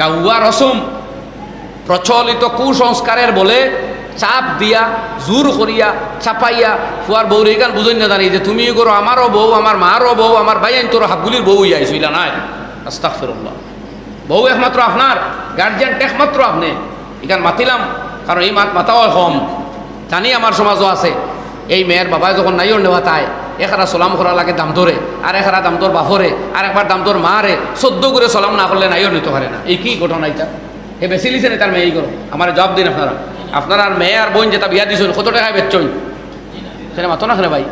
গাউয়া রসম। প্রচলিত কুসংস্কারের বলে চাপ দিয়া, জোর করিয়া, চাপাইয়া ফুয়ার বউ রেগান বুঝই না জানি যে তুমি করো আমারও বউ, আমার মারও বউ, আমার ভাই আইন তোর হাবগুলির বউ আইসো ইলা নাই। আস্তাক ফিরুল্লাহ বউ একমাত্র আপনার গার্জিয়ান একমাত্র আপনি। এখান মাতিলাম, কারণ এই মাত মাতাও কম। জানি আমার সমাজও আছে। এই মেয়ের বাবা যখন নাইও নেওয়া তাই এখারা সলাম করা লাগে দাম ধরে। আর এখারা দাম তোর বাফরে আর একবার দাম তোর মারে সদ্য করে সলাম না করলে নাইও নিতে পারে না। এই কি ঘটনা এটা? এ বেশি লিছে তার মেয়ে এই করো আমার জব দিন আপনারা। আপনারা আর মেয়ে আর বোন যেটা বিয়া দিছেন কত টাকায় বেচছই সেটা মাতো না ভাই।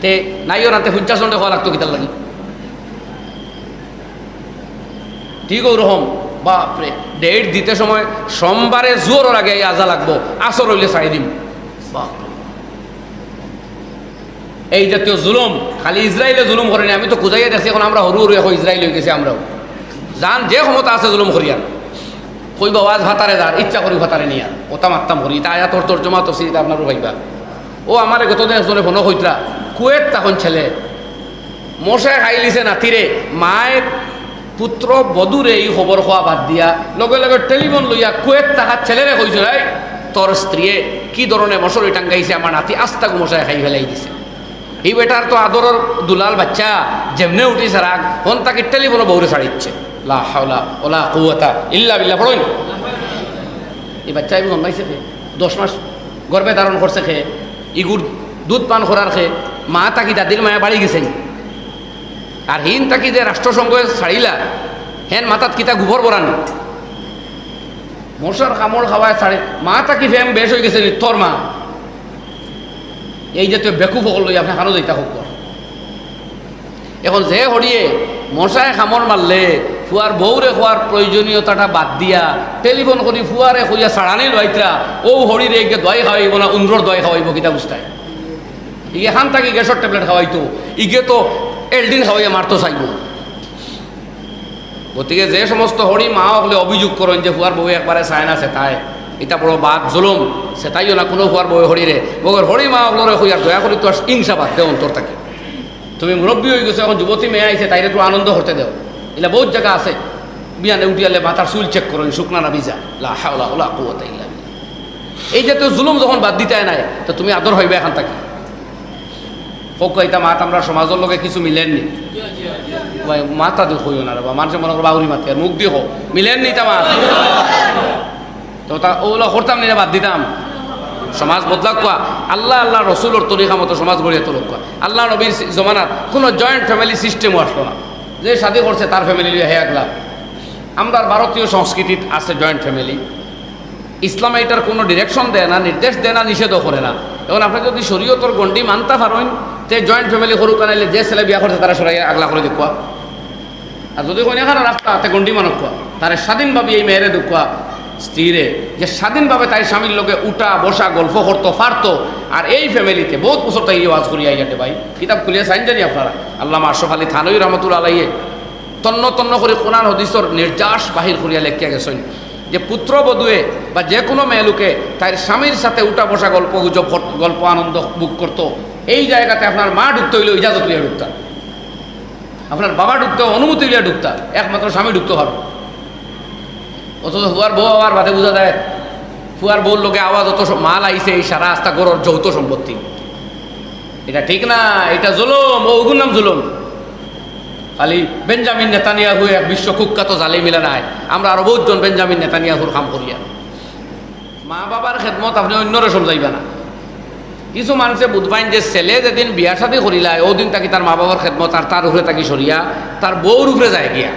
তে নাইও রাতে পঞ্চাশ ঘণ্টা খাওয়া লাগতো কিতার লাগি? ঠিক ওরকম বাপরে, ডেট দিতে সময়, সোমবারে জোর লাগে এই আজা লাগবো। আসর হইলে চাই দিম। বাপরে। এই জাতীয় জুলুম, খালি ইসরায়েলে জুলুম করেনি আমি তো খুঁজাইয়া দেখছি, এখন আমরা হরু হরু এখন ইসরায়েল হয়ে গেছি আমরাও। যান যে ক্ষমতা আছে জুলুম করিয়ার কইবা ওয়াজ ভাতারে যার, ইচ্ছা করি ভাতারে নিয়ার ওতা মাত্তাম করি তা আয়া তোর তোর জমা তো সিটা আপনারও ভাইবা ও আমার গতদিন একজনে ফোন হইতরা কুয়েত তখন ছেলে, মশাই খাইলিছে নাতিরে, মায়ের পুত্র বধুরে এই খবর খোয়া বাদ দিয়া, লগে লগে টেলিফোন লইয়া কুয়েত তাহার ছেলেরে কইছিল তোর স্ত্রীয়ে কি ধরনের মশরি টাঙ্গাইছে আমার নাতি আস্তাকু মশাই খাই ফেলাই দিছে। এই বেটার তো আদরের দুলাল বাচ্চা, যেমনে উঠিছে রাগ হন তাকে টেলিফোনে বৌরে ছাড়িচ্ছে লা হাওলা ওলা ইল্লা বিল্লা পড়ইন এই বাচ্চা এবার জন্মাইছে খে দশ মাস গর্বে ধারণ করছে খে ইগুর দুধ পান করার খে মা তাকি দাদির মায়া বাড়ি গেছেন। আর হিন তাকি যে রাষ্ট্রসংঘ ছাড়িলা, হেন মাতাত কিতা গোবর বরানি। মশার কামড় খাওয়ায় ছাড়ে, মা তাকি ফেম বেশ হয়ে গেছে তোর মা। এই জাতীয় বেকুফ সকল লই আপনি খানো যাইতা হোক এখন যে হরিয়ে মশায় খামর মারলে ফুয়ার বউরে খোয়ার প্রয়োজনীয়তাটা বাদ দিয়া, টেলিফোন করি ফুয়ারে কইয়া সাড়ানি লইতরা ও হরিরে এগে দয় খাওয়াইব না উন্দ্রর দয় খাওয়াইব কিতা বুঝতায় ইগে খান থাকি গ্যাসের ট্যাবলেট খাওয়াইতো ইগে তো এলডিন খাওয়াইয়া মারতো চাইব। গতিকে যে সমস্ত হরি মা হলে অভিযোগ করেন যে ফুয়ার বউ একবারে চায় না সেটায় এটা বড় বাদ জুলুম। সেটাইও না কোনো ফুয়ার বউ হরিরে। বগর হরি মা হলরে হইয়ার দয়া করি তো হিংসা বাদ দেও অন্তর থাকে তুমি মুরব্বী হয়ে গেছো, এখন যুবতী মেয়ে আইছে, তাইরে একটু আনন্দ করতে দেও। এটা বহুত জায়গা আছে। বিয়ানে উঠিয়ালে মাথার চুল চেক করেন শুকনা না ভিজা। লা ওলা কুয়াতা ইল্লা। এই জাতীয় জুলুম যখন বাদ দিতে নাই, তো তুমি আদর হইবে এখন থাকি হোক এটা মাত আমরা সমাজের লগে কিছু মিলেননি মাথা দিয়ে হইও না বা মানুষের মনে করো বাউরি মাতে, মুখ দিয়ে হোক মিলেননি তা মাত? তো তা ওগুলো করতাম নি না বাদ দিতাম। সমাজ বদলাক কোয়া আল্লাহ আল্লাহ রসুলোর তরিকা মতো সমাজ গড়িয়ে তোলক কোয়া আল্লাহ নবীর জমানাত কোনো জয়েন্ট ফ্যামিলি সিস্টেমও আসলো না। যে শাদি করছে, তার ফ্যামিলি হে একলা আমরা ভারতীয় সংস্কৃতিত আছে জয়েন্ট ফ্যামিলি ইসলামে এটার কোনো ডিরেকশন দেয় না নির্দেশ দেয় না, নিষেধও করে না। এখন আপনি যদি শরীয়তর গন্ডি মানতে পারেন তে জয়েন্ট ফ্যামিলি সরু কানাইলে যে ছেলে বিয়া করছে তারা সরাই আগলা করে দেখুয়া আর যদি কোনো এখানে রাস্তা তে গন্ডি মানক তারা স্বাধীনভাবে এই মেয়েরে দেখুয়া স্ত্রীরে যে স্বাধীনভাবে তাই স্বামীর লোকে উঠা, বসা, গল্প করতো পারতো আর এই ফ্যামিলিতে বহুত বছর তাই ওয়াজ করিয়া ইয়াতে ভাই। কিতাব খুলিয়া সাইন জানি আপনারা। আল্লাহ আশরফ আলী থানই রহমতুল আলাইয়ে তন্ন তন্ন করে কোরআন, হদিসর নির্যাস বাহির করিয়া লেখিয়া গেছেন যে পুত্রবধূয়ে বা যে কোনো মেয়ে লোকে তার স্বামীর সাথে উঠা, বসা, গল্প, গুজব গল্প, আনন্দ বুক করতো। এই জায়গাতে আপনার মা ঢুকতে হইলে ইজাজত লিয়া ঢুকতা আপনার বাবা ঢুকতে অনুমতি লিয়া ঢুকতা একমাত্র স্বামী ঢুকতে পারবে। অথচ ফুয়ার বউ আবার বাদে বোঝা যায়, ফুয়ার বউর লোকে আওয়াজ অত মাল আইছে, এই সারা আস্তা গরর যৌথ সম্পত্তি। এটা ঠিক না, এটা জুলুম, ও ওগুর নাম জুলুম। খালি বেঞ্জামিন নেতানিয়াহু এক বিশ্ব কুখ্যাত জালি মিলে নাই। আমরা আরও বহুতজন বেঞ্জামিন নেতানিয়াহুর কাম করিয়া মা বাবার খেদমত আপনি অন্যরে সমজাইবা না। কিছু মানুষে বুধবাইন যে ছেলে যেদিন বিয়া শাদি করিলায় ও দিন তাকি তার মা বাবার খেদমত আর তার উপরে তাকি সরিয়া, তার বউর উপরে যায় গিয়া।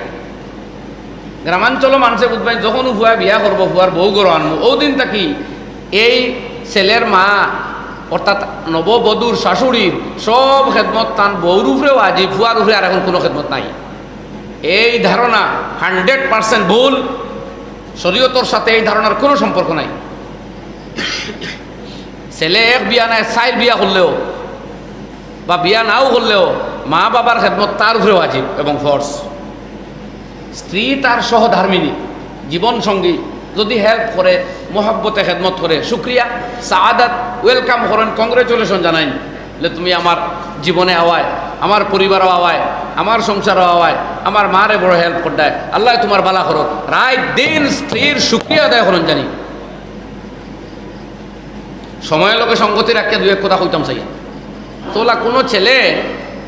গ্রামাঞ্চল মানুষে বুধবাইন যখন ফুয়া বিয়া করব ফুয়ার বউ গরো আনব ও দিন তাকি এই ছেলের মা অর্থাৎ নববধূর শাশুড়ির সব খেদমত তান বউর উপরেও আজি ফুয়ার উপরে আর এখন কোনো খেদমত নাই। এই ধারণা হান্ড্রেড পার্সেন্ট ভুল। শরীয়তর সাথে এই ধারণার কোনো সম্পর্ক নাই। ছেলে এক বিয়া নাই চাইর বিয়া করলেও বা বিয়া নাও করলেও মা বাবার খেদমত তার উপরেও আজিব এবং ফর্স স্ত্রী তার সহধর্মিনী জীবন সঙ্গী, যদি হেল্প করে, মহাব্বতে খেদমত করে, শুক্রিয়া। সাআদাত ওয়েলকাম করেন কংগ্রেচুলেশন জানাইন। যে তুমি আমার জীবনে আওয়ায়, আমার পরিবারও আওয়ায়, আমার সংসারও আওয়ায়, আমার মারে বড় হেল্প করদায় আল্লাহ তোমার বালা করো রায় দিন স্ত্রীর সুক্রিয়া আদায় করুন জানি। সময়ের লোকে সঙ্গতি রাখিয়া দুই এক কথা কইতাম চাই। তোলা কোনো ছেলে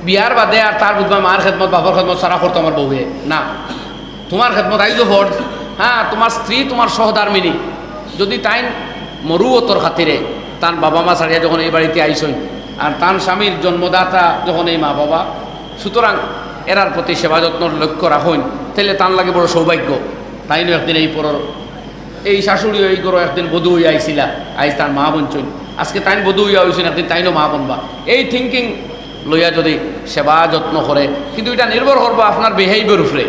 বিয়ার বাদে আর তার বুধবা মার খেদমত বাবার খেদমত সারা করতো আমার বউয়ে। না। তোমার খেদমত আইজো ফর্জ হ্যাঁ তোমার স্ত্রী, তোমার সহধর্মিনী যদি তাই মরুও তোর খাতিরে তার বাবা মা ছাড়িয়া যখন এই বাড়িতে আইসই আর তার স্বামীর জন্মদাতা যখন এই মা বাবা সুতরাং এরার প্রতি সেবা যত্নর লক্ষ্য রাখুন তাহলে তার লাগে বড় সৌভাগ্য। তাইনও একদিন এই পর এই শাশুড়িও এই করো একদিন বধু হইয়া আইসিলা আইস তার মা বঞ্চন আজকে তাইন বধু হইয়া হয়েছেন একদিন তাইনও মা বনবা। এই থিঙ্কিং লইয়া যদি সেবা যত্ন করে, কিন্তু এটা নির্ভর করব আপনার বিহেভিয়ার উপরে।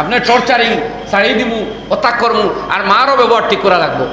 আপনার টর্চারিং ছাড়িয়ে দিমু অত্যাগ করমু আর মারও ব্যবহার ঠিক করা লাগবো।